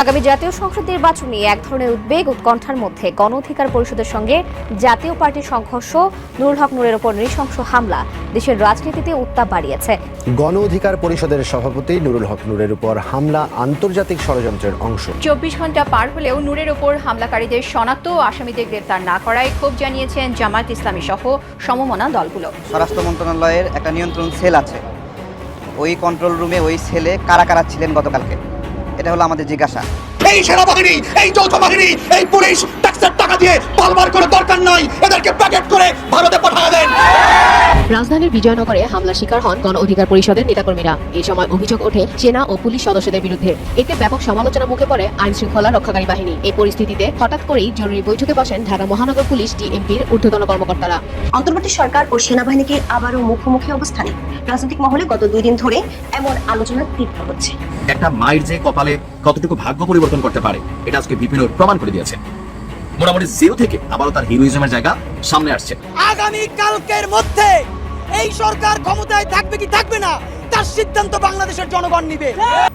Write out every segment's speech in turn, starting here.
আগামী জাতীয় সংসদ নির্বাচন নিয়ে এক ধরনের উদ্বেগ উৎকণ্ঠার মধ্যে গণ অধিকার পরিষদের সঙ্গে জাতীয় পার্টির সংঘর্ষ। নুরুল হক নূরের ওপর নৃশংস হামলা। দেশের রাজনীতিতে উত্তাপ বাড়িয়েছে। গণ অধিকার পরিষদের সভাপতি নুরুল হক নূরের উপর হামলা আন্তর্জাতিক ষড়যন্ত্রের অংশ। চব্বিশ ঘণ্টা পার হলেও নুরের ওপর হামলাকারীদের শনাক্ত ও আসামিদের গ্রেপ্তার না করায় ক্ষোভ জানিয়েছেন জামায়াত ইসলামী সহ সমমনা দলগুলো। স্বরাষ্ট্র মন্ত্রণালয়ের একটা নিয়ন্ত্রণ সেল আছে। ওই কন্ট্রোল রুমে ওই সেলে কারা কারা ছিলেন গতকালকে? এটা হলো আমাদের জিজ্ঞাসা। এই সেনাবাহিনী এই যৌথ বাহিনী এই পুলিশ ট্যাক্সের টাকা দিয়ে পালবার করে দরকার নাই। এদেরকে প্যাকেট করে ভারতে পাঠিয়ে দেন। রাজধানীর বিজয়নগরে হামলার শিকার হন গণ অধিকার পরিষদের নেতাকর্মীরা। এই সময় অভিযোগ ওঠে সেনা ও পুলিশ সদস্যদের বিরুদ্ধে। এতে ব্যাপক সমালোচনা মুখে পড়ে আইন শৃঙ্খলা রক্ষাকারী বাহিনী। এই পরিস্থিতিতে হঠাৎ করেই জরুরি বৈঠকে বসেন ঢাকা মহানগর পুলিশ ডিএমপির ঊর্ধ্বতন কর্মকর্তারা। অন্তর্বর্তী সরকার ও সেনাবাহিনীকে আবারও মুখোমুখি অবস্থানে। রাজনৈতিক মহলে গত দুই দিন ধরে এমন আলোচনা তীব্র হচ্ছে। একটা মায়ের যে কপালে কতটুকু ভাগ্য পরিবর্তন করতে পারে, এটা আজকে বিপিন প্রমাণ করে দিয়েছে। মোটামুটি জিরো থেকে আবারও তার হিরোইজমের জায়গা সামনে আসছে। আগামী কালকের মধ্যে এই সরকার ক্ষমতায় থাকবে কি থাকবে না? তার সিদ্ধান্ত বাংলাদেশের জনগণ নিবে।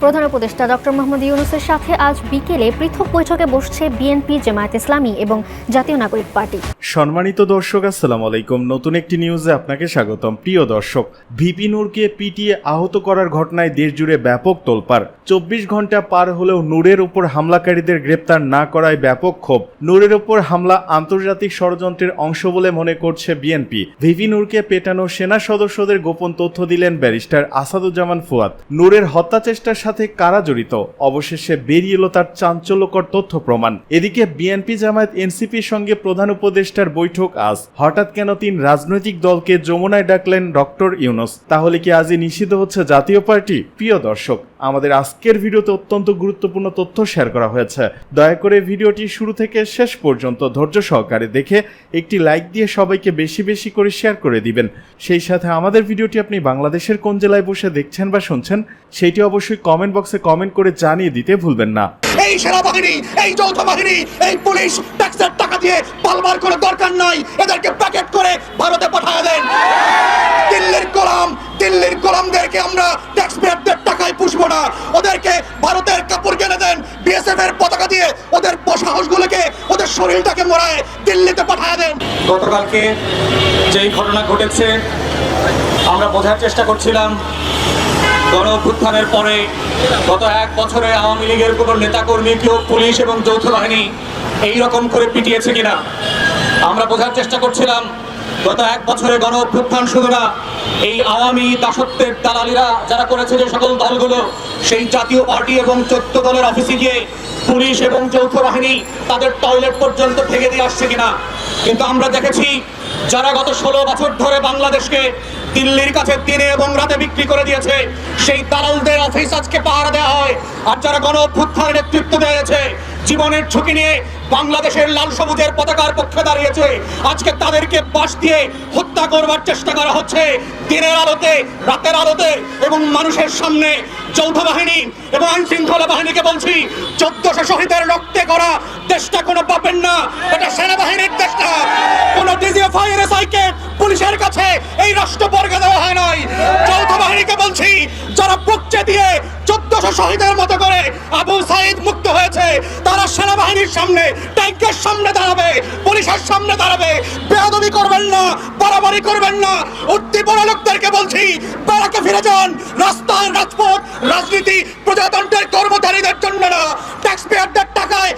প্রধান উপদেষ্টা ডক্টর মোহাম্মদ ইউনুসের সাথে আজ বিকেলে পৃথক বৈঠকে বসছে বিএনপি জামায়াত ইসলামী এবং জাতীয় নাগরিক পার্টি। সম্মানিত দর্শক আসসালামু আলাইকুম। নতুন একটি নিউজে আপনাকে স্বাগতম। প্রিয় দর্শক ভিপি নূরকে পিটিয়ে আহত করার ঘটনায় দেশজুড়ে ব্যাপক তোলপাড়। চব্বিশ ঘণ্টা পার হলেও নূরের উপর হামলাকারীদের গ্রেপ্তার না করায় ব্যাপক ক্ষোভ। নূরের উপর হামলা আন্তর্জাতিক ষড়যন্ত্রের অংশ বলে মনে করছে বিএনপি। ভিপি নূরকে পেটানো সেনা সদস্যদের গোপন তথ্য দিলেন ব্যারিস্টার আসাদুজ্জামান ফুয়াদ। নূরের হত্যা চেষ্টার সাথে কারা জড়িত? অবশেষে বেরিয়ে এলো তার চাঞ্চল্যকর তথ্য প্রমাণ। এদিকে বিএনপি জামায়াত এনসিপির সঙ্গে প্রধান উপদেষ্টার বৈঠক আজ। হঠাৎ কেন তিন রাজনৈতিক দলকে যমুনায় ডাকলেন ডক্টর ইউনুস? তাহলে কি আজই নিষিদ্ধ হচ্ছে জাতীয় পার্টি? প্রিয় দর্শক আমাদের আজকের ভিডিওতে অত্যন্ত গুরুত্বপূর্ণ তথ্য শেয়ার করা হয়েছে। দয়া করে ভিডিওটি শুরু থেকে শেষ পর্যন্ত ধৈর্য সহকারে দেখে একটি লাইক দিয়ে সবাইকে বেশি বেশি করে শেয়ার করে দিবেন। সেই সাথে আমাদের ভিডিওটি আপনি বাংলাদেশের কোন জেলায় বসে দেখছেন বা শুনছেন, সেটি অবশ্যই কমেন্ট বক্সে কমেন্ট করে জানিয়ে দিতে ভুলবেন না। এই সেনাবাহিনী, এই যৌথ বাহিনী এই পুলিশ ট্যাক্সের টাকা দিয়ে পালবার করে দরকার নাই। এদেরকে প্যাকেট করে ভারতে পাঠিয়ে দেন। দিল্লির গোলাম, দিল্লির গোলামদেরকে আমরা ট্যাক্স পেয়ারদের টাকায় পুষবো না। ওদেরকে ভারতের কাপড় কিনে দেন বিএসএফ এর পতাকা দিয়ে ওদের সাহসগুলোকে ওদের শরীরটাকে মোড়ায় দিল্লিতে পাঠিয়ে দেন। গতকালকে যেই ঘটনা ঘটেছে, আমরা বোঝার চেষ্টা করছিলাম গণ অভ্যুত্থানের পরে গত এক বছরে আওয়ামী লীগের কোনো নেতাকর্মী, কেউ পুলিশ এবং যৌথ বাহিনী এই রকম করে পিটিয়েছে কিনা? আমরা বোঝার চেষ্টা করছিলাম, গত এক বছরে গণ অভ্যুত্থান শুধু না, এই আওয়ামী দাসত্বের দালালিরা যারা করেছে যে সকল দলগুলো, সেই জাতীয় পার্টি এবং চোদ্দ দলের অফিসে গিয়ে পুলিশ এবং যৌথ বাহিনী তাদের টয়লেট পর্যন্ত ভেঙে দিয়ে আসছে কিনা? কিন্তু আমরা দেখেছি, যারা গত ষোলো বছর ধরে বাংলাদেশকে দিল্লির কাছে দিনে এবং রাতে বিক্রি করে দিয়েছে। সেই দালালদের অফিস আজকে পাহারা দেওয়া হয়। আর যারা গণ অভ্যুত্থানের নেতৃত্ব দিয়েছে, জীবনের ঝুঁকি নিয়ে বাংলাদেশের লাল সবুজের পতাকার পক্ষে দাঁড়িয়েছে। আজকে তাদেরকে বাস দিয়ে হত্যা করবার চেষ্টা করা হচ্ছে। দিনের আলোতে, রাতের আলোতে এবং মানুষের সামনে যৌথ বাহিনী এবং আইন শৃঙ্খলা বাহিনীকে বলছি, চোদ্দশো শহীদের রক্তে করা দেশটা কোনো পাবেন না, এটা সেনাবাহিনীর দেশ না কোনো ডিজিএফআই এসআইকে পুলিশের কাছে এই শহীদের মতো করে আবু সাইদ মুক্ত হয়েছে। তারা সেনাবাহিনীর সামনে ট্যাঙ্কের সামনে দাঁড়াবে, পুলিশের সামনে দাঁড়াবে। বেয়াদবি করবেন না, বাড়াবাড়ি করবেন না। বড় লোকদেরকে বলছি বেড়াকে ফিরে যান। রাস্তায় রাজপথ রাজনীতি, প্রজাতন্ত্রের কর্মচারীদের জন্য না। ট্যাক্স পেয়ারদের টাকায়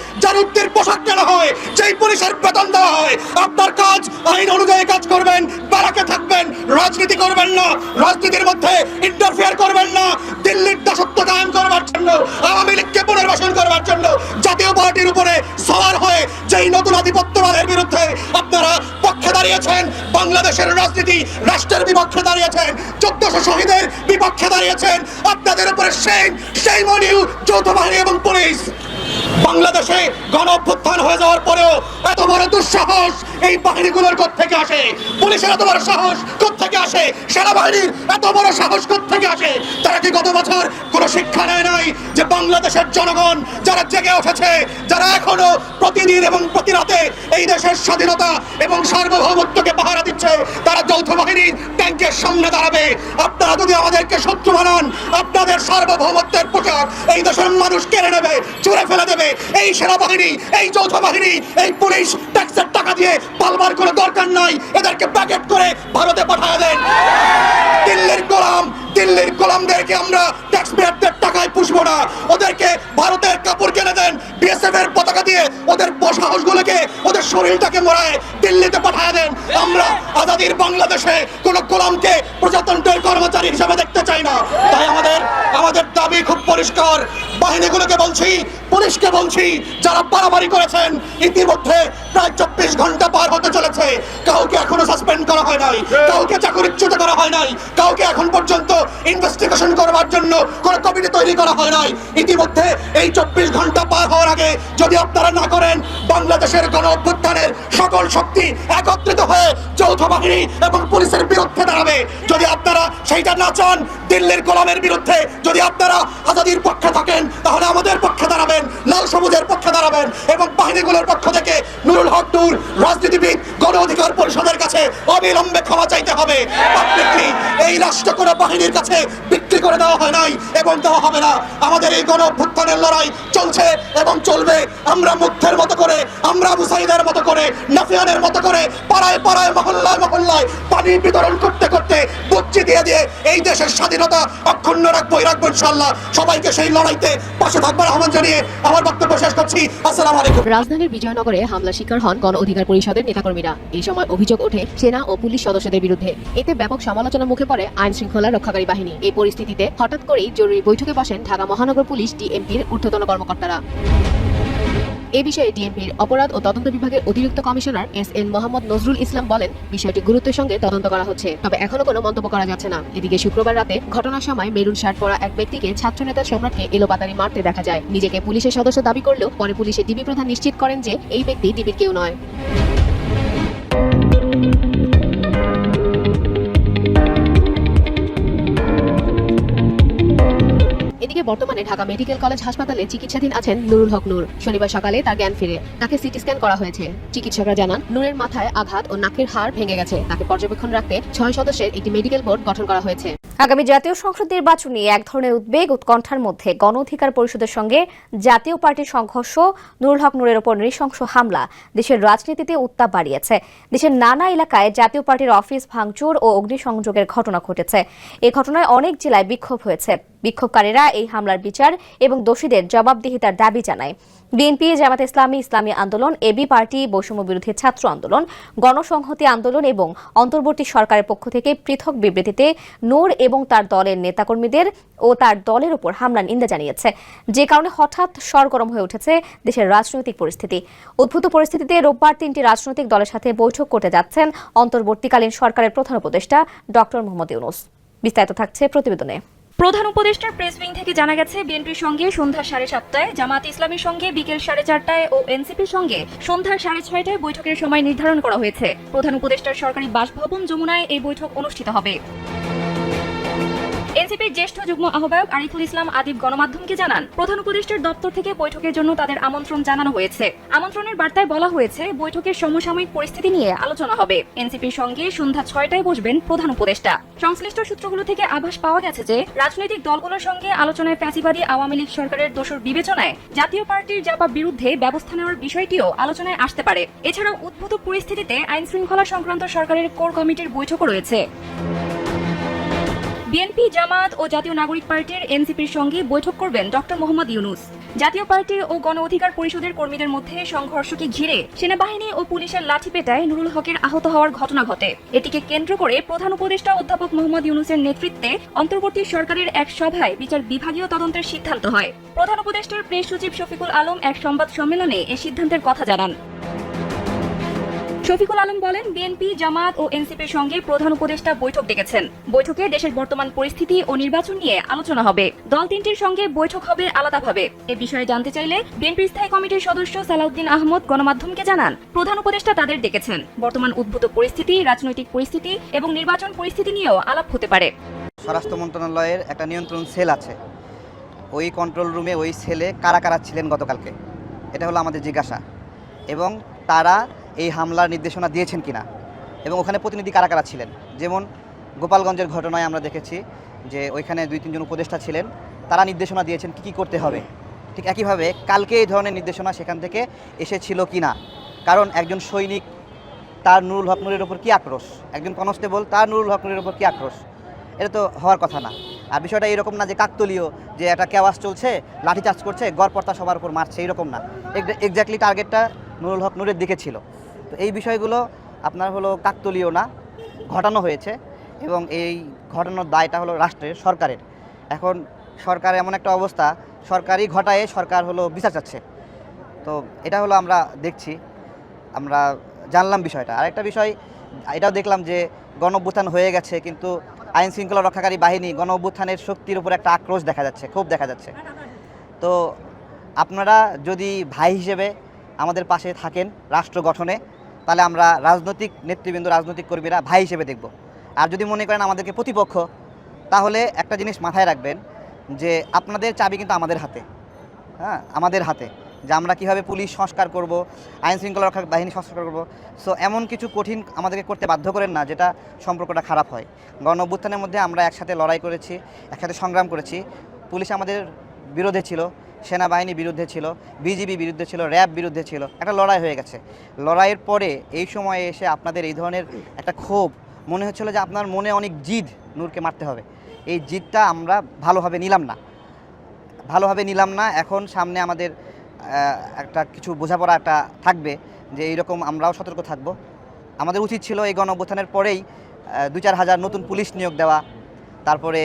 পোশাক কেনা হয়, যেই পুলিশের বেতন দেওয়া হয়, আপনার কাজ, আইন অনুযায়ী কাজ করবেন বেড়াকে থাকবেন, রাজনীতি করবেন না, রাজনীতির মধ্যে ইন্টারফেয়ার করবেন না, দিল্লির দাসত্ব কায়েম করবার জন্য, আওয়ামী লীগকে পুনর্বাসন করবার জন্য, জাতীয় পার্টির উপরে সওয়ার হয়ে যেই নতুন আধিপত্যবাদের বিরুদ্ধে আপনারা পক্ষে দাঁড়িয়েছেন, বাংলাদেশের রাজনীতি রাষ্ট্রের বিপক্ষে দাঁড়িয়েছেন, চোদ্দশো শহীদের বিপক্ষে দাঁড়িয়েছেন, আপনাদের উপরে সেই সেই মনিউ যৌথ বাহিনী এবং পুলিশ। বাংলাদেশে গণ অভ্যুত্থান হয়ে যাওয়ার পরেও এত বড় দুঃসাহস এই বাহিনীগুলোর থেকে আসে? পুলিশের এত বড় সাহস থেকে আসে? সেনাবাহিনীর এত বড় সাহস থেকে আসে? তারা কি গত বছর কোনো শিক্ষা নেয় নাই যে বাংলাদেশের জনগণ যারা জেগে উঠেছে, যারা এখনও প্রতিদিন এবং প্রতি রাতে এই দেশের স্বাধীনতা এবং সার্বভৌমত্বকে পাহারা দিচ্ছে, তারা যৌথ বাহিনীর ট্যাঙ্কের সামনে দাঁড়াবে। আপনারা যদি আমাদেরকে শত্রু বানান, আপনাদের সার্বভৌমত্বের পোশাক এই দেশের মানুষ কেড়ে নেবে। চুরে ফেলে দেবে। এই সেনাবাহিনী, এই যৌথ বাহিনী এই পুলিশ ট্যাক্সের টাকা দিয়ে পালবার কোনো দরকার নাই। এদেরকে প্যাকেট করে ভারতে পাঠা দেন। দিল্লির গোলাম, দিল্লির গোলামদেরকে আমরা ট্যাক্স পেয়ারদের টাকায় পুষবো না। ওদেরকে ভারতের কাপড় কিনে দেন। বিএসএফ এর পতাকা দিয়ে ওদের সাহসগুলোকে ওদের শরীরটাকে মরায় দিল্লিতে পাঠায় দেন। আমরা আজাদির বাংলাদেশে কোন গোলামকে প্রজাতন্ত্রের কর্মচারী হিসেবে দেখতে চাই না। তাই আমাদের আমাদের দাবি খুব পরিষ্কার। বাহিনীগুলোকে বলছি, পুলিশকে বলছি, যারা বাড়াবাড়ি করেছেন, ইতিমধ্যে প্রায় চব্বিশ ঘণ্টা পার হতে চলেছে। কাউকে এখনও সাসপেন্ড করা হয় নাই। কাউকে চাকরিচ্যুত করা হয় নাই। কাউকে এখন পর্যন্ত ইনভেস্টিগেশন করবার জন্য কোন কমিটি তৈরি করা হয় নাই। ইতিমধ্যে এই চব্বিশ ঘণ্টা পার হওয়ার আগে যদি আপনারা না করেন, বাংলাদেশের গণ অভ্যুত্থানের সকল শক্তি একত্রিত হয়ে যৌথ বাহিনী এবং পুলিশের বিরুদ্ধে দাঁড়াবে। যদি আপনারা সেইটা না চান, দিল্লির গোলামের বিরুদ্ধে যদি আপনারা আজাদির পক্ষে থাকেন, তাহলে আমাদের পক্ষে দাঁড়াবেন, লাল সবুজের পক্ষে দাঁড়াবেন এবং বাহিনীগুলোর পক্ষ থেকে নুরুল হক নূর, রাজনীতিবিদ, গণ অধিকার পরিষদের কাছে অবিলম্বে ক্ষমা চাইতে হবে। এই রাষ্ট্র কোনো বাহিনীর কাছে বিক্রি করে দেওয়া হয় নাই এবং দেওয়া হবে না। আমাদের এই গণ অভ্যুত্থানের লড়াই চলছে এবং চলবে। আমরা মুগ্ধের মতো করে, আমরা আবু সাইদের মতো করে, নাফিয়ানের মতো করে, পাড়ায় পাড়ায়, মহল্লায় মহল্লায় পানি বিতরণ করতে করতে বুচ্ছি দিয়ে দিয়ে এই দেশের স্বাধীনতা অক্ষুণ্ণ রাখব রাখব ইনশাল্লাহ সবাইকে সেই লড়াইতে পাশে থাকবার আহ্বান জানিয়ে আমার বক্তব্য শেষ করছি। আসসালামু আলাইকুম। রাজধানীর বিজয়নগরে হামলা শিকার হন গণ অধিকার পরিষদের নেতাকর্মীরা। এই সময় অভিযোগ ওঠে সেনা ও পুলিশ সদস্যদের বিরুদ্ধে। এতে ব্যাপক সমালোচনার মুখে পড়ে আইন শৃঙ্খলা রক্ষাকারী বাহিনী। এই পরিস্থিতিতে হঠাৎ করেই জরুরি বৈঠকে বসেন ঢাকা মহানগর পুলিশ ডিএমপির ঊর্ধ্বতন কর্মকর্তারা। এ বিষয়ে ডিএমপির অপরাধ ও তদন্ত বিভাগের অতিরিক্ত commissioner S N Mohammad Nazrul Islam বলেন, বিষয়টি গুরুত্বের সঙ্গে তদন্ত করা হচ্ছে, তবে এখনও কোনো মন্তব্য করা যাচ্ছে না। এদিকে শুক্রবার রাতে ঘটনার সময় মেরুন শার্ট পরা এক ব্যক্তিকে ছাত্রনেতা সম্রাটকে এলোপাতারি মারতে দেখা যায়। নিজেকে পুলিশের সদস্য দাবি করলেও পরে পুলিশের ডিবি প্রধান নিশ্চিত করেন যে, এই ব্যক্তি ডিবির কেউ নয়। এদিকে বর্তমানে ঢাকা মেডিকেল কলেজ হাসপাতালে চিকিৎসাধীন আছেন নুরুল হক নূর। শনিবার সকালে তার জ্ঞান ফিরে। তাকে সিটি স্ক্যান করা হয়েছে। চিকিৎসকরা জানান, নূরের মাথায় আঘাত ও নাকের হাড় ভেঙে গেছে। তাকে পর্যবেক্ষণ রাখতে ছয় সদস্যের একটি মেডিকেল বোর্ড গঠন করা হয়েছে। আগামী জাতীয় সংসদ নির্বাচন এক ধরনের উদ্বেগ উৎকণ্ঠার মধ্যে গণ অধিকার পরিষদের সঙ্গে জাতীয় পার্টির সংঘর্ষ, নুরুল হক নূরের ওপর নৃশংস হামলা, দেশের রাজনীতিতে উত্তাপ বাড়িয়েছে। দেশের নানা এলাকায় জাতীয় পার্টির অফিস ভাঙচুর ও অগ্নিসংযোগের ঘটনা ঘটেছে। এ ঘটনায় অনেক জেলায় বিক্ষোভ হয়েছে। বিক্ষোভকারীরা এই হামলার বিচার এবং দোষীদের জবাবদিহিতার দাবি জানায়। বিএনপি, জামাত ইসলামী ইসলামী আন্দোলন এবি পার্টি, বৈষম্য বিরোধী ছাত্র আন্দোলন, গণসংহতি আন্দোলন এবং অন্তর্বর্তী সরকারের পক্ষ থেকে পৃথক বিবৃতিতে নূর এবং তার দলের নেতাকর্মীদের ও তার দলের উপর হামলার নিন্দা জানিয়েছে। যে কারণে হঠাৎ সরগরম হয়ে উঠেছে দেশের রাজনৈতিক পরিস্থিতি। উদ্ভূত পরিস্থিতিতে রোববার তিনটি রাজনৈতিক দলের সাথে বৈঠক করতে যাচ্ছেন অন্তর্বর্তীকালীন সরকারের প্রধান উপদেষ্টা ডক্টর মোহাম্মদ ইউনুস। বিস্তারিত থাকছে প্রতিবেদনে। প্রধান উপদেষ্টার প্রেস উইং থেকে জানা গেছে, বিএনপির সঙ্গে সন্ধ্যা সাড়ে সাতটায় জামাত ইসলামের সঙ্গে বিকেল সাড়ে চারটায় ও এনসিপির সঙ্গে সন্ধ্যা সাড়ে ছয়টায় বৈঠকের সময় নির্ধারণ করা হয়েছে। প্রধান উপদেষ্টার সরকারি বাসভবন যমুনায় এই বৈঠক অনুষ্ঠিত হবে। এনসিপির জ্যেষ্ঠ যুগ্ম আহ্বায়ক আরিফুল ইসলাম আদিব গণমাধ্যমকে জানান, প্রধান উপদেষ্টার দপ্তর থেকে বৈঠকের জন্য তাদের আমন্ত্রণ জানানো হয়েছে। আমন্ত্রণের বার্তায় বলা হয়েছে, বৈঠকের সমসাময়িক পরিস্থিতি নিয়ে আলোচনা হবে। এনসিপির সঙ্গে সন্ধ্যা ছয়টায় বসবেন প্রধান উপদেষ্টা। সংশ্লিষ্ট সূত্রগুলো থেকে আভাস পাওয়া গেছে যে, রাজনৈতিক দলগুলোর সঙ্গে আলোচনায় ফ্যাসিবাদী আওয়ামী লীগ সরকারের দোষর বিবেচনায় জাতীয় পার্টির জাপা বিরুদ্ধে ব্যবস্থা নেওয়ার বিষয়টিও আলোচনায় আসতে পারে। এছাড়াও উদ্ভূত পরিস্থিতিতে আইন শৃঙ্খলা সংক্রান্ত সরকারের কোর কমিটির বৈঠকও রয়েছে। বিএনপি, জামাত ও জাতীয় নাগরিক পার্টির এনসিপির সঙ্গে বৈঠক করবেন ডক্টর মোহাম্মদ ইউনুস। জাতীয় পার্টি ও গণ অধিকার পরিষদের কর্মীদের মধ্যে সংঘর্ষকে ঘিরে সেনাবাহিনী ও পুলিশের লাঠিপেটায় নুরুল হকের আহত হওয়ার ঘটনা ঘটে। এটিকে কেন্দ্র করে প্রধান উপদেষ্টা অধ্যাপক মোহাম্মদ ইউনুসের নেতৃত্বে অন্তর্বর্তী সরকারের এক সভায় বিচার বিভাগীয় তদন্তের সিদ্ধান্ত হয়। প্রধান উপদেষ্টার প্রেস সচিব শফিকুল আলম এক সংবাদ সম্মেলনে এ সিদ্ধান্তের কথা জানান। শফিকুল আলম বলেন, বিএনপি, জামাত ও এনসিপির সঙ্গে প্রধান উপদেষ্টা বৈঠক ডেকেছেন। বৈঠকে দেশের বর্তমান পরিস্থিতি ও নির্বাচন নিয়ে আলোচনা হবে। দল তিনটির সঙ্গে বৈঠক হবে আলাদাভাবে। এ বিষয়ে জানতে চাইলে বিএনপির স্থায়ী কমিটির সদস্য সালাউদ্দিন আহমদ গণমাধ্যমকে জানান, প্রধান উপদেষ্টা তাদের ডেকেছেন। বর্তমান উদ্ভূত পরিস্থিতি, রাজনৈতিক পরিস্থিতি এবং নির্বাচন পরিস্থিতি নিয়েও আলাপ হতে পারে। স্বরাষ্ট্র মন্ত্রণালয়ের একটা নিয়ন্ত্রণ সেল আছে। ওই কন্ট্রোল রুমে ওই সেলে কারা কারা ছিলেন গতকালকে? এটা হলো আমাদের জিজ্ঞাসা। এবং তারা এই হামলার নির্দেশনা দিয়েছেন কিনা? এবং ওখানে প্রতিনিধি কারা কারা ছিলেন? যেমন গোপালগঞ্জের ঘটনায় আমরা দেখেছি যে ওইখানে দুই তিনজন উপদেষ্টা ছিলেন। তারা নির্দেশনা দিয়েছেন কী কী করতে হবে। ঠিক একইভাবে কালকে এই ধরনের নির্দেশনা সেখান থেকে এসেছিল কি না কারণ একজন সৈনিক, তার নুরুল হক নুরের ওপর কী আক্রোশ? একজন কনস্টেবল, তার নুরুল হক নুরের ওপর কী আক্রোশ? এটা তো হওয়ার কথা না। আর বিষয়টা এরকম না যে কাকতলীয়, যে একটা কেওয়াস চলছে, লাঠিচার্জ করছে গড়পর্তা সবার উপর মারছে, এরকম না। এক্স্যাক্টলি টার্গেটটা নুরুল হক নুরের দিকে ছিল। তো এই বিষয়গুলো আপনার হলো কাকতলীয় না, ঘটানো হয়েছে এবং এই ঘটানোর দায়টা হলো রাষ্ট্রের, সরকারের। এখন সরকার এমন একটা অবস্থা, সরকারই ঘটায়, সরকার হলো বিচার চাচ্ছে। তো এটা হলো আমরা দেখছি, আমরা জানলাম বিষয়টা। আরেকটা বিষয়, এটাও দেখলাম যে গণ হয়ে গেছে, কিন্তু আইন শৃঙ্খলা রক্ষাকারী বাহিনী গণ অভ্যুত্থানের শক্তির উপর একটা আক্রোশ দেখা যাচ্ছে খুব দেখা যাচ্ছে। তো আপনারা যদি ভাই হিসেবে আমাদের পাশে থাকেন রাষ্ট্র গঠনে তাহলে আমরা রাজনৈতিক নেতৃবৃন্দ, রাজনৈতিক কর্মীরা ভাই হিসেবে দেখব। আর যদি মনে করেন আমাদেরকে প্রতিপক্ষ, তাহলে একটা জিনিস মাথায় রাখবেন যে আপনাদের চাবি কিন্তু আমাদের হাতে। হ্যাঁ আমাদের হাতে। যে আমরা কীভাবে পুলিশ সংস্কার করব, আইন শৃঙ্খলা রক্ষা বাহিনী সংস্কার করব। সো এমন কিছু কঠিন আমাদেরকে করতে বাধ্য করেন না, যেটা সম্পর্কটা খারাপ হয়। গণ অভ্যুত্থানের মধ্যে আমরা একসাথে লড়াই করেছি, একসাথে সংগ্রাম করেছি। পুলিশ আমাদের বিরোধে ছিল, সেনাবাহিনী বিরুদ্ধে ছিল, বিজিবি বিরুদ্ধে ছিল, র্যাব বিরুদ্ধে ছিল, একটা লড়াই হয়ে গেছে। লড়াইয়ের পরে এই সময়ে এসে আপনাদের এই ধরনের একটা ক্ষোভ, মনে হচ্ছিল যে আপনার মনে অনেক জিদ নূরকে মারতে হবে। এই জিদটা আমরা ভালোভাবে নিলাম না। ভালোভাবে নিলাম না, এখন সামনে আমাদের একটা কিছু বোঝাপড়া একটা থাকবে যে এইরকম আমরাও সতর্ক থাকব। আমাদের উচিত ছিল এই গণ পরেই দু চার হাজার নতুন পুলিশ নিয়োগ দেওয়া, তারপরে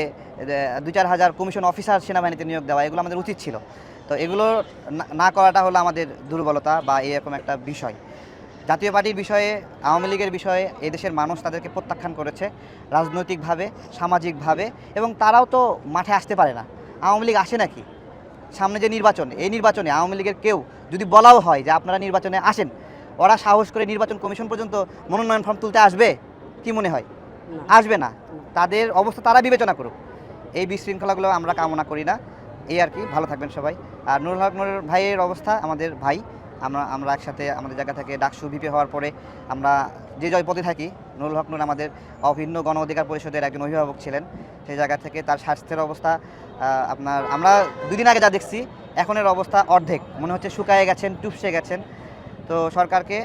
দু চার হাজার কমিশন অফিসার সেনাবাহিনীতে নিয়োগ দেওয়া এগুলো আমাদের উচিত ছিল। তো এগুলো না- না করাটা হলো আমাদের দুর্বলতা বা এরকম একটা বিষয়। জাতীয় পার্টির বিষয়ে আওয়ামী লীগের বিষয়ে এদেশের মানুষ তাদেরকে প্রত্যাখ্যান করেছে রাজনৈতিকভাবে সামাজিকভাবে এবং তারাও তো মাঠে আসতে পারে না। আওয়ামী লীগ আসে নাকি? সামনে যে নির্বাচন এই নির্বাচনে আওয়ামী লীগের কেউ যদি বলাও হয় যে আপনারা নির্বাচনে আসেন ওরা সাহস করে নির্বাচন কমিশন পর্যন্ত মনোনয়ন ফর্ম তুলতে আসবে? কি মনে হয়? আসবে না। তাদের অবস্থা তারা বিবেচনা করুক। এই বিশৃঙ্খলাগুলো আমরা কামনা করি না। এই আর কি, ভালো থাকবেন সবাই। আর নুরুল হক নুরের ভাইয়ের অবস্থা, আমাদের ভাই। আমরা আমরা একসাথে আমাদের জায়গা থেকে ডাকসু ভিপি হওয়ার পরে আমরা যে জয় পদে থাকি, নুরুল হক নুর আমাদের অভিন্ন গণ অধিকার পরিষদের একজন অভিভাবক ছিলেন। সেই জায়গা থেকে তার স্বাস্থ্যের অবস্থা আপনার, আমরা দুদিন আগে যা দেখছি, এখনের অবস্থা অর্ধেক। মনে হচ্ছে শুকায়ে গেছেন, টুপসে গেছেন। তো সরকারকে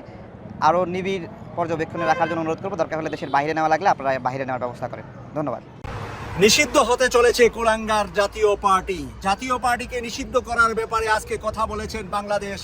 আরও নিবিড় পর্যবেক্ষণে রাখার জন্য অনুরোধ করব। দরকার হলে দেশের বাইরে নেওয়া লাগলে আপনারা বাইরে নেওয়ার ব্যবস্থা করেন। ধন্যবাদ। নিষিদ্ধ হতে চলেছে কোরাঙ্গার জাতীয় পার্টি। জাতীয় পার্টিকে নিষিদ্ধ করার ব্যাপারে আজকে কথা বলেছেন বাংলাদেশ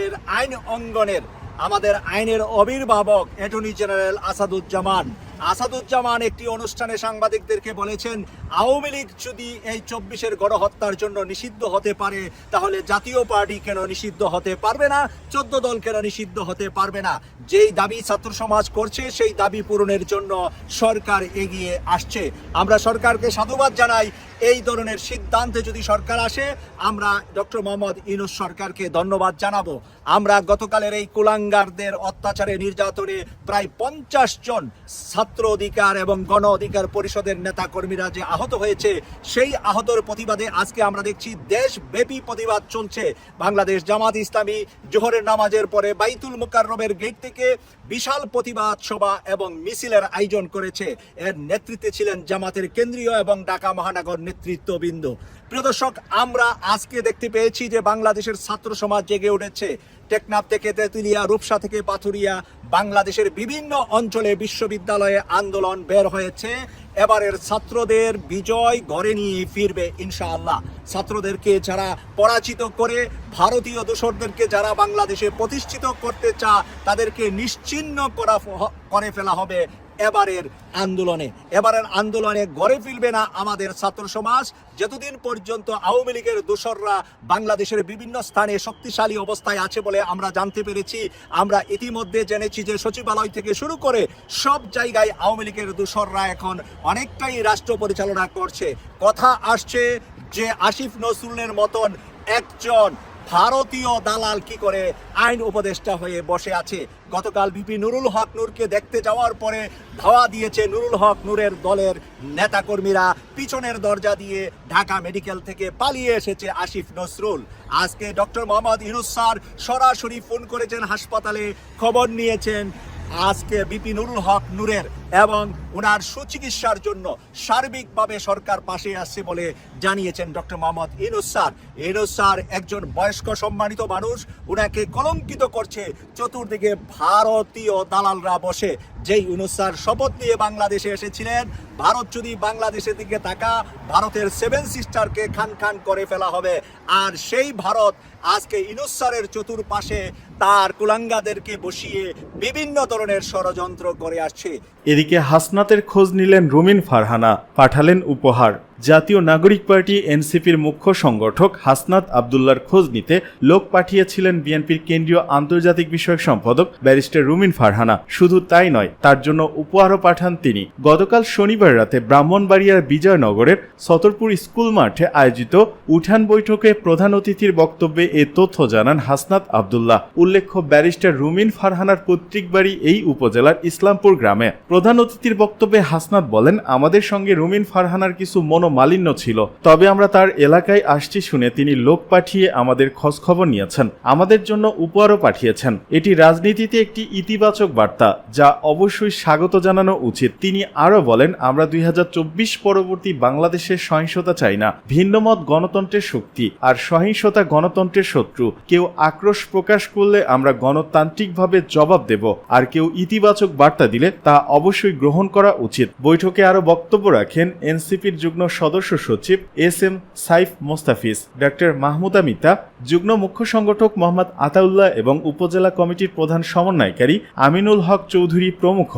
এর আইন অঙ্গনের আমাদের আইনের অভিভাবক অ্যাটর্নি জেনারেল আসাদুজ্জামান। আসাদুজ্জামান একটি অনুষ্ঠানে সাংবাদিকদেরকে বলেছেন আওয়ামী লীগ যদি এই চব্বিশের গণহত্যার জন্য নিষিদ্ধ হতে পারে, তাহলে জাতীয় পার্টি কেন নিষিদ্ধ হতে পারবে না? চোদ্দ দল কেন নিষিদ্ধ হতে পারবে না? যেই দাবি ছাত্র সমাজ করছে, সেই দাবি পূরণের জন্য সরকার এগিয়ে আসছে। আমরা সরকারকে সাধুবাদ জানাই। এই ধরনের সিদ্ধান্তে যদি সরকার আসে, আমরা ডক্টর মোহাম্মদ ইনুস সরকারকে ধন্যবাদ জানাব। আমরা গতকালের এই কুলাঙ্গারদের অত্যাচারে নির্যাতনে প্রায় পঞ্চাশ জন ছাত্র অধিকার এবং গণ অধিকার পরিষদের নেতা কর্মীরা যে আহত হয়েছে। সেই আহতর প্রতিবাদে আজকে আমরা দেখছি দেশব্যাপী প্রতিবাদ চলছে। বাংলাদেশ জামাত ইসলামী জোহরের নামাজের পরে বাইতুল মুকাররমের গেট থেকে বিশাল প্রতিবাদ সভা এবং মিছিলের আয়োজন করেছে। এর নেতৃত্বে ছিলেন জামাতের কেন্দ্রীয় এবং ঢাকা মহানগর নেতৃত্ববৃন্দ। প্রিয় দর্শক, আমরা আজকে দেখতে পেয়েছি যে বাংলাদেশের ছাত্র সমাজ জেগে উঠেছে। টেকনাফ থেকে তেতুলিয়া, রূপসা থেকে পাথুরিয়া বাংলাদেশের বিভিন্ন অঞ্চলে বিশ্ববিদ্যালয়ে আন্দোলন বের হয়েছে। এবারের ছাত্রদের বিজয় ঘরে নিয়ে ফিরবে ইনশাআল্লাহ। ছাত্রদেরকে যারা পরাজিত করে, ভারতীয় দোসরদেরকে যারা বাংলাদেশে প্রতিষ্ঠিত করতে চা তাদেরকে নিশ্চিন্ন করা করে ফেলা হবে এবারের আন্দোলনে। এবারের আন্দোলনে গড়ে ফিরবে না আমাদের ছাত্র সমাজ। যতদিন পর্যন্ত আওয়ামী লীগের দোসররা বাংলাদেশের বিভিন্ন স্থানে শক্তিশালী অবস্থায় আছে বলে আমরা জানতে পেরেছি, আমরা ইতিমধ্যে জেনেছি যে সচিবালয় থেকে শুরু করে সব জায়গায় আওয়ামী লীগের দোসররা এখন অনেকটাই রাষ্ট্র পরিচালনা করছে। কথা আসছে যে আসিফ নজরুলের মতন একজন ভারতীয় দালাল কি করে আইন উপদেষ্টা হয়ে বসে আছে? গতকাল বিপি নুরুল হক নূরকে দেখতে যাওয়ার পরে ধাওয়া দিয়েছে নুরুল হক নূরের দলের নেতাকর্মীরা। পিছনের দরজা দিয়ে ঢাকা মেডিকেল থেকে পালিয়ে এসেছে আসিফ নসরুল। আজকে ডক্টর মোহাম্মদ স্যার সরাসরি ফোন করেছেন, হাসপাতালে খবর নিয়েছেন। আজকে বিপি নুরুল হক নূরের এবং ওনার সুচিকিৎসার জন্য সার্বিকভাবে সরকার পাশে আসছে বলে জানিয়েছেন doctor Mohammad Yunus sir. Yunus sir একজন বয়স্ক সম্মানিত মানুষ, ওনাকে কলঙ্কিত করছে চতুর্দিকে ভারতীয় দালালরা বসে। যেই ইউনুস স্যার শপথ নিয়ে বাংলাদেশে এসেছিলেন, ভারত যদি বাংলাদেশের দিকে তাকা ভারতের সেভেন সিস্টারকে খান খান করে ফেলা হবে। আর সেই ভারত আজকে ইনুস স্যারের চতুর্পাশে তার কুলাঙ্গাদেরকে বসিয়ে বিভিন্ন ধরনের ষড়যন্ত্র করে আসছে। এদিকে হাসনাতের খোঁজ নিলেন রুমিন ফারহানা, পাঠালেন উপহার। জাতীয় নাগরিক পার্টি এনসিপির মুখ্য সংগঠক হাসনাত আবদুল্লার খোঁজ নিতে লোক পাঠিয়েছিলেন বিএনপির কেন্দ্রীয় আন্তর্জাতিক বিষয়ক সম্পাদক ব্যারিস্টার রুমিন ফারহানা। শুধু তাই নয়, তার জন্য উপহারও পাঠান তিনি। গতকাল শনিবার রাতে ব্রাহ্মণবাড়িয়ার বিজয়নগরের সতরপুর স্কুল মাঠে আয়োজিত উঠান বৈঠকে প্রধান অতিথির বক্তব্যে এ তথ্য জানান হাসনাত আবদুল্লাহ। উল্লেখ্য, ব্যারিস্টার রুমিন ফারহানার পৈতৃক বাড়ি এই উপজেলার ইসলামপুর গ্রামে। প্রধান অতিথির বক্তব্যে হাসনাত বলেন, আমাদের সঙ্গে রুমিন ফারহানার কিছু মনোমালিন্য ছিল। তবে আমরা তার এলাকায় আসছি শুনে তিনি লোক পাঠিয়ে আমাদের খোঁজখবর নিয়েছেন। আমাদের জন্য উপহারও পাঠিয়েছেন। এটি রাজনীতিতে একটি ইতিবাচক বার্তা, যা অবশ্যই স্বাগত জানানো উচিত। তিনি আরও বলেন, আমরা দুই হাজার চব্বিশ পরবর্তী বাংলাদেশের সহিংসতা চাই না। ভিন্নমত গণতন্ত্রের শক্তি আর সহিংসতা গণতন্ত্রের শত্রু। কেউ আক্রোশ প্রকাশ করলে আমরা গণতান্ত্রিকভাবে জবাব দেব। আর কেউ ইতিবাচক বার্তা দিলে তা অবশ্যই গ্রহণ করা উচিত। বৈঠকে আরও বক্তব্য রাখেন এনসিপির যুগ্ম সদস্য সচিব S M Saif Mostafiz doctor Mahmuda Mita, যুগ্ম মুখ্য সংগঠক মোহাম্মদ আতাউল্লাহ এবং উপজেলা কমিটির প্রধান সমন্বয়কারী আমিনুল হক চৌধুরী প্রমুখ।